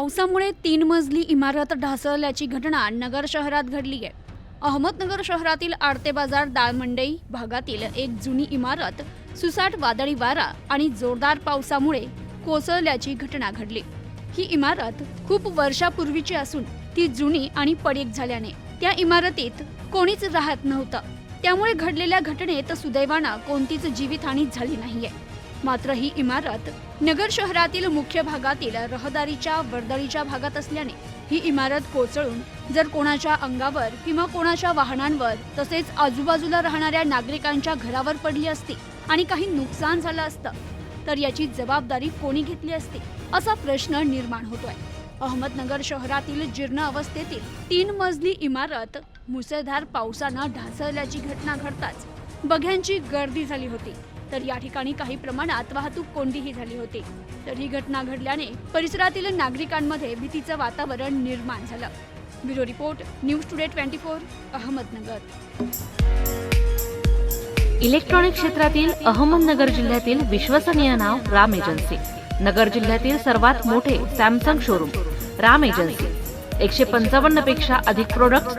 पावसामुळे तीन मजली इमारत ढासळल्याची घटना नगर शहरात घडली आहे. अहमदनगर शहरातील आडते बाजार दाळमंडई भागातील एक जुनी इमारत सुसाट वादळी वारा आणि जोरदार पावसामुळे कोसळल्याची घटना घडली. ही इमारत खूप वर्षापूर्वीची असून ती जुनी आणि पडीक झाल्याने त्या इमारतीत कोणीच राहत नव्हतं. त्यामुळे घडलेल्या घटनेत सुदैवानं कोणतीच जीवितहानी झाली नाहीये. मात्र ही इमारत नगर शहरातील मुख्य भागातील रहदारीच्या वर्दळीच्या भागात असल्याने ही इमारत कोसळून जर कोणाच्या अंगावर किंवा कोणाच्या वाहनांवर तसेच आजूबाजूला राहणाऱ्या नागरिकांच्या घरावर पडली असती आणि काही नुकसान झालं असतं तर याची जबाबदारी कोणी घेतली असती असा प्रश्न निर्माण होतोय. अहमदनगर शहरातील जीर्ण अवस्थेतील तीन मजली इमारत मुसळधार पावसानं ढासळल्याची घटना घडताच बघ्यांची गर्दी झाली होती. तर या ठिकाणी काही प्रमाणात वाहतूक कोंडीही झाली होती. तर ही घटना घडल्याने परिसरातील नागरिकांमध्ये भीतीचं वातावरण निर्माण झालं. Bureau report news today twenty four Ahmednagar. Electronic क्षेत्रातील अहमदनगर जिल्ह्यातील विश्वसनीय नाव राम एजन्सी. नगर जिल्ह्यातील सर्वात मोठे सॅमसंग शोरूम राम एजन्सी. एकशे पंचावन्नपेक्षा अधिक प्रोडक्ट